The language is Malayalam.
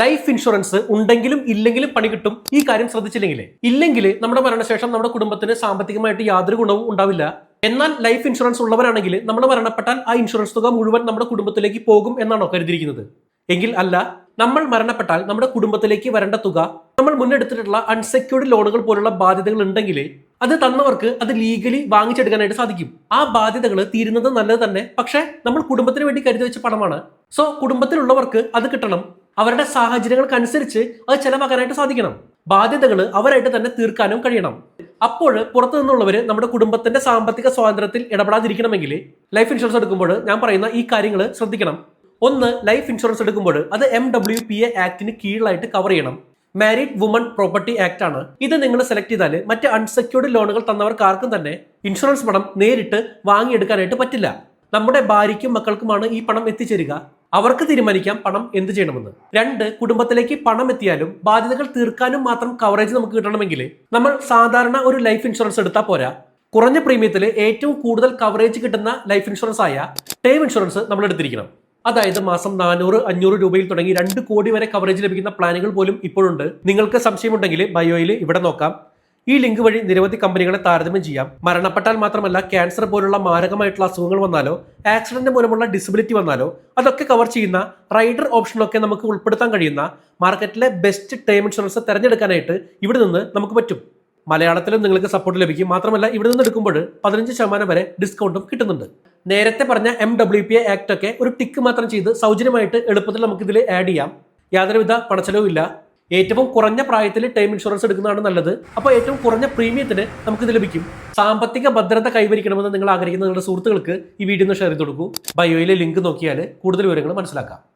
ലൈഫ് ഇൻഷുറൻസ് ഉണ്ടെങ്കിലും ഇല്ലെങ്കിലും പണി കിട്ടും. ഈ കാര്യം ശ്രദ്ധിച്ചില്ലെങ്കിലേ? ഇല്ലെങ്കിൽ നമ്മുടെ മരണശേഷം നമ്മുടെ കുടുംബത്തിന് സാമ്പത്തികമായിട്ട് യാതൊരു ഗുണവും ഉണ്ടാവില്ല. എന്നാൽ ലൈഫ് ഇൻഷുറൻസ് ഉള്ളവരാണെങ്കിൽ നമ്മൾ മരണപ്പെട്ടാൽ ആ ഇൻഷുറൻസ് തുക മുഴുവൻ നമ്മുടെ കുടുംബത്തിലേക്ക് പോകും എന്നാണോ കരുതിയിരിക്കുന്നത്? എങ്കിൽ അല്ല നമ്മൾ മരണപ്പെട്ടാൽ നമ്മുടെ കുടുംബത്തിലേക്ക് വരേണ്ട തുക നമ്മൾ മുന്നെടുത്തിട്ടുള്ള അൺസെക്യൂർഡ് ലോണുകൾ പോലുള്ള ബാധ്യതകൾ ഉണ്ടെങ്കിൽ അത് തന്നവർക്ക് അത് ലീഗലി വാങ്ങിച്ചെടുക്കാനായിട്ട് സാധിക്കും. ആ ബാധ്യതകൾ തീരുന്നത് നല്ലത് തന്നെ പക്ഷേ നമ്മൾ കുടുംബത്തിന് വേണ്ടി കരുതി വെച്ച പണമാണ്. സോ കുടുംബത്തിലുള്ളവർക്ക് അത് കിട്ടണം. അവരുടെ സാഹചര്യങ്ങൾക്കനുസരിച്ച് അത് ചെലവാക്കാനായിട്ട് സാധിക്കണം. ബാധ്യതകൾ അവരായിട്ട് തന്നെ തീർക്കാനും കഴിയണം. അപ്പോൾ പുറത്തു നിന്നുള്ളവർ നമ്മുടെ കുടുംബത്തിന്റെ സാമ്പത്തിക സ്വാതന്ത്ര്യത്തിൽ ഇടപെടാതിരിക്കണമെങ്കിൽ ലൈഫ് ഇൻഷുറൻസ് എടുക്കുമ്പോൾ ഞാൻ പറയുന്ന ഈ കാര്യങ്ങൾ ശ്രദ്ധിക്കണം. ഒന്ന് ലൈഫ് ഇൻഷുറൻസ് എടുക്കുമ്പോൾ അത് എം ഡബ്ല്യു പി എ ആക്ടിന് കീഴിലായിട്ട് കവർ ചെയ്യണം. മാരീഡ് വുമൺ പ്രോപ്പർട്ടി ആക്ട് ആണ്. ഇത് നിങ്ങൾ സെലക്ട് ചെയ്താൽ മറ്റ് അൺസെക്യൂർഡ് ലോണുകൾ തന്നവർക്ക് ആർക്കും തന്നെ ഇൻഷുറൻസ് പണം നേരിട്ട് വാങ്ങിയെടുക്കാനായിട്ട് പറ്റില്ല. നമ്മുടെ ഭാര്യയ്ക്കും മക്കൾക്കുമാണ് ഈ പണം എത്തിച്ചേരുക. അവർക്ക് തീരുമാനിക്കാം പണം എന്ത് ചെയ്യണമെന്ന്. രണ്ട് കുടുംബത്തിലേക്ക് പണം എത്തിയാലും ബാധ്യതകൾ തീർക്കാനും മാത്രം കവറേജ് നമുക്ക് കിട്ടണമെങ്കിൽ നമ്മൾ സാധാരണ ഒരു ലൈഫ് ഇൻഷുറൻസ് എടുത്താൽ പോരാ. കുറഞ്ഞ പ്രീമിയത്തിൽ ഏറ്റവും കൂടുതൽ കവറേജ് കിട്ടുന്ന ലൈഫ് ഇൻഷുറൻസ് ആയ ടേം ഇൻഷുറൻസ് നമ്മൾ എടുത്തിരിക്കണം. അതായത് മാസം നാനൂറ് അഞ്ഞൂറ് രൂപയിൽ തുടങ്ങി രണ്ട് കോടി വരെ കവറേജ് ലഭിക്കുന്ന പ്ലാനുകൾ പോലും ഇപ്പോഴുണ്ട്. നിങ്ങൾക്ക് സംശയമുണ്ടെങ്കിൽ ബയോയിൽ ഇവിടെ നോക്കാം. ഈ ലിങ്ക് വഴി നിരവധി കമ്പനികളെ താരതമ്യം ചെയ്യാം. മരണപ്പെട്ടാൽ മാത്രമല്ല ക്യാൻസർ പോലുള്ള മാരകമായിട്ടുള്ള അസുഖങ്ങൾ വന്നാലോ ആക്സിഡന്റ് മൂലമുള്ള ഡിസബിലിറ്റി വന്നാലോ അതൊക്കെ കവർ ചെയ്യുന്ന റൈഡർ ഓപ്ഷനൊക്കെ നമുക്ക് ഉൾപ്പെടുത്താൻ കഴിയുന്ന മാർക്കറ്റിലെ ബെസ്റ്റ് ടേം ഇൻഷുറൻസ് തിരഞ്ഞെടുക്കാനായിട്ട് ഇവിടെ നിന്ന് നമുക്ക് പറ്റും. മലയാളത്തിലും നിങ്ങൾക്ക് സപ്പോർട്ട് ലഭിക്കും. മാത്രമല്ല ഇവിടെ നിന്ന് എടുക്കുമ്പോൾ പതിനഞ്ച് ശതമാനം വരെ ഡിസ്കൗണ്ടും കിട്ടുന്നുണ്ട്. നേരത്തെ പറഞ്ഞ എം ഡബ്ല്യു പി ആക്ട് ഒക്കെ ഒരു ടിക്ക് മാത്രം ചെയ്ത് സൗജന്യമായിട്ട് എളുപ്പത്തിൽ നമുക്ക് ഇതിൽ ആഡ് ചെയ്യാം. യാതൊരുവിധ പണച്ചെലവും ഇല്ല. ഏറ്റവും കുറഞ്ഞ പ്രായത്തിൽ ടൈം ഇൻഷുറൻസ് എടുക്കുന്നതാണ് നല്ലത്. അപ്പോൾ ഏറ്റവും കുറഞ്ഞ പ്രീമിയത്തിന് നമുക്ക് ഇത് ലഭിക്കും. സാമ്പത്തിക ഭദ്രത കൈവരിക്കണമെന്ന് നിങ്ങൾ ആഗ്രഹിക്കുന്ന നിങ്ങളുടെ സുഹൃത്തുക്കൾക്ക് ഈ വീഡിയോ ഒന്ന് ഷെയർ ചെയ്ത് കൊടുക്കൂ. ബയോയിലെ ലിങ്ക് നോക്കിയാൽ കൂടുതൽ വിവരങ്ങൾ മനസ്സിലാക്കാം.